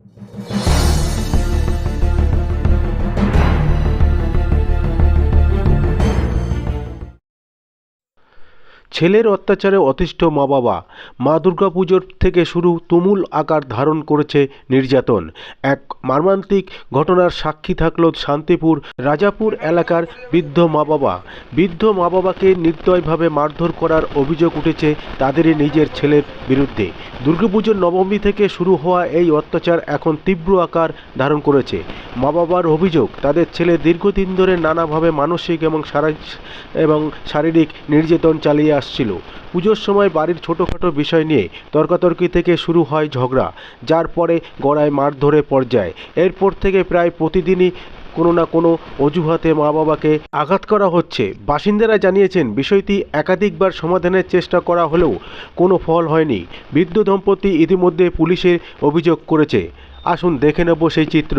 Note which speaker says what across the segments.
Speaker 1: you ছেলের অত্যাচারে অতিষ্ঠ মা বাবা। মা দুর্গাপুজোর থেকে শুরু তুমুল আকার ধারণ করেছে নির্যাতন। এক মর্মান্তিক ঘটনার সাক্ষী থাকল শান্তিপুর, রাজাপুর এলাকার বৃদ্ধ মা বাবা। বৃদ্ধ মা বাবাকে নির্দয়ভাবে মারধর করার অভিযোগ উঠেছে তাদেরই নিজের ছেলের বিরুদ্ধে। দুর্গাপুজোর নবমী থেকে শুরু হওয়া এই অত্যাচার এখন তীব্র আকার ধারণ করেছে। মা বাবার অভিযোগ, তাদের ছেলে দীর্ঘদিন ধরে নানাভাবে মানসিক এবং এবং শারীরিক নির্যাতন চালিয়ে আসছিল। পুজোর সময় বাড়ির ছোটোখাটো বিষয় নিয়ে তর্কাতর্কি থেকে শুরু হয় ঝগড়া, যার পরে গড়ায় মারধরে পর্যায়ে। এরপর থেকে প্রায় প্রতিদিনই কোনো না কোনো অজুহাতে মা বাবাকে আঘাত করা হচ্ছে। বাসিন্দারা জানিয়েছেন, বিষয়টি একাধিকবার সমাধানের চেষ্টা করা হলেও কোনো ফল হয়নি। বৃদ্ধ দম্পতি ইতিমধ্যে পুলিশের অভিযোগ করেছে। আসুন দেখে নেব সেই চিত্র।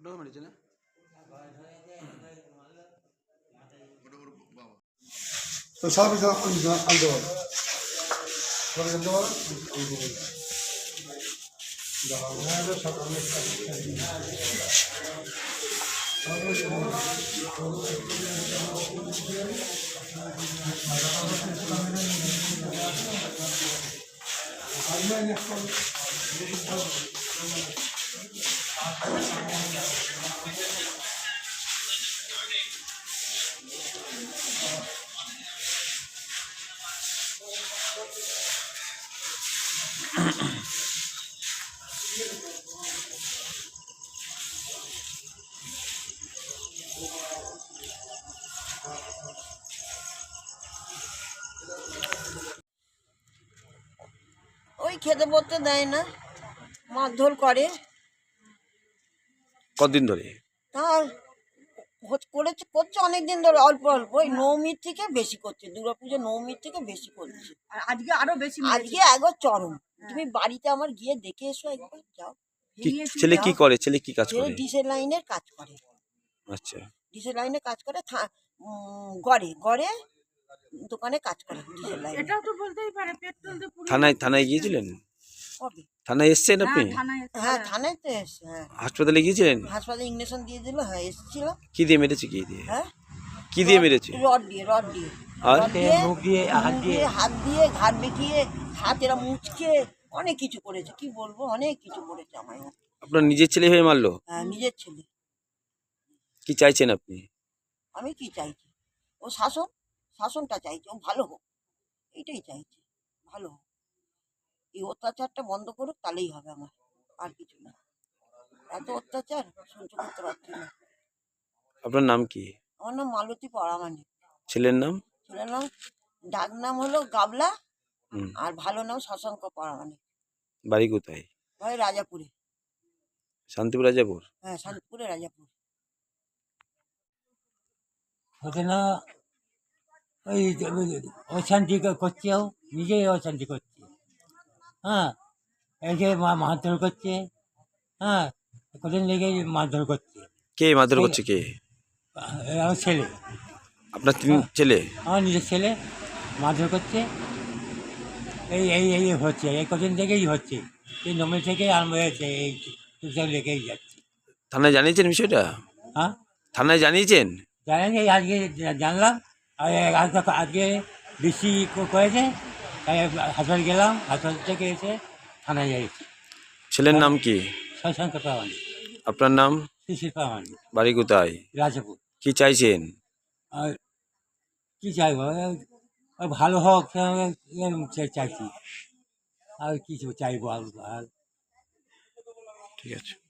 Speaker 2: আপনাকে মেরেছে না
Speaker 3: তো সব কিছু আনতে আনতে পারো সব আনতে পারো
Speaker 4: ওই খেতে পড়তে দেয় না মারধর করে।
Speaker 2: কতদিন ধরে?
Speaker 4: তার হচ- করেছে করছে অনেক দিন ধরে অল্প অল্প। ওই নৌমির থেকে বেশি করছে দুর্গাপুজো নৌমির থেকে বেশি করছে।
Speaker 5: আর আজকে আরও বেশি
Speaker 4: আজকে একবার চরম। তুমি বাড়িতে আমার গিয়ে দেখে এসো একবার যাও।
Speaker 2: ছেলে কি করে? ছেলে কি কাজ করে?
Speaker 4: ডিসেল লাইনের কাজ করে।
Speaker 2: আচ্ছা।
Speaker 4: ডিসেল লাইনে কাজ করে থা- গড়ে গড়ে দোকানে কাজ করে ডিসেল লাইনে।
Speaker 5: এটাও তো বলতেই পারে পেট্রোল
Speaker 2: থানায় থানায় গিয়েছিলেন?
Speaker 4: কবে?
Speaker 2: থানায় এসছেন আপনি?
Speaker 5: হ্যাঁ, থানায় এসে
Speaker 4: হ্যাঁ থানায় তো এসছে হ্যাঁ।
Speaker 2: হাসপাতালে গিয়েছিলেন?
Speaker 4: হাসপাতালে ইঞ্জেকশন দিয়ে দিল হ্যাঁ এসেছিল।
Speaker 2: কি দিয়ে মেরেছে কি দিয়ে?
Speaker 4: হ্যাঁ?
Speaker 2: কি দিয়ে মেরেছে?
Speaker 4: রড দিয়ে রড দিয়ে।
Speaker 2: আর?
Speaker 4: মুখ দিয়ে হাত দিয়ে। হাত দিয়ে ঘাট বেঁকিয়ে হাত এরা মুচকে অনেক কিছু করেছে। কি বলব অনেক কিছু করেছে আমায়।
Speaker 2: আপনার নিজের ছেলে হয়ে মারলো?
Speaker 4: হ্যাঁ, নিজের ছেলে।
Speaker 2: কি চাইছেন আপনি?
Speaker 4: আমি কি চাইছি? ও শাসন শাসনটা চাইছি ও ভালো হোক এইটাই চাইছি। এই অত্যাচারটা বন্ধ করুক তাহলেই হবে আমার। আর কিছু না। এত অত্যাচার সহ্য করতে পারছি না।
Speaker 2: আপনার নাম কি?
Speaker 4: আমার নাম মালতী পরামানি
Speaker 2: ছেলের নাম?
Speaker 4: ছেলের নাম ডাক নাম হলো গাবলা
Speaker 2: হুম।
Speaker 4: আর ভালো নাম শশাঙ্ক পরামানি
Speaker 2: বাড়ি কোথায়?
Speaker 4: ভাই রাজাপুরে।
Speaker 2: শান্তিপুর রাজাপুর?
Speaker 4: হ্যাঁ শান্তিপুরে রাজাপুর।
Speaker 6: ওখানে ওই অশান্তি করছেও নিজেই অশান্তি করছে। হ্যাঁ এই যে মা মারধর করছে হ্যাঁ কদিন লেগে মারধর করছে।
Speaker 2: কে মারধর করছে কে?
Speaker 6: আমার ছেলে।
Speaker 2: আপনার তিন ছেলে?
Speaker 6: আমার নিজের ছেলে মারধর করছে। এই এই এই হচ্ছে এই কদিন থেকেই হচ্ছে। এই নমে থেকে আরম্ভ হয়েছে এই সব লেগেই যাচ্ছে।
Speaker 2: থানায় জানিয়েছেন বিষয়টা?
Speaker 6: হ্যাঁ?
Speaker 2: থানায় জানিয়েছেন?
Speaker 6: জানেন এই আজকে জানলাম আজকে আজকে বৃষ্টি করেছে হাসপাতাল গেলাম হাসপাতাল থেকে এসে থানায় যাইছি
Speaker 2: ছেলের নাম কি?
Speaker 6: শশাঙ্ক পাওয়ানি।
Speaker 2: আপনার নাম?
Speaker 6: শিশির পাওয়ানি।
Speaker 2: বাড়ি কোথায়?
Speaker 6: রাজাপুর।
Speaker 2: কি চাইছেন?
Speaker 6: আর কী চাইব? ও ভালো হোক চাই- চাইছি। আর কিছু চাইব আর আর।
Speaker 2: ঠিক আছে।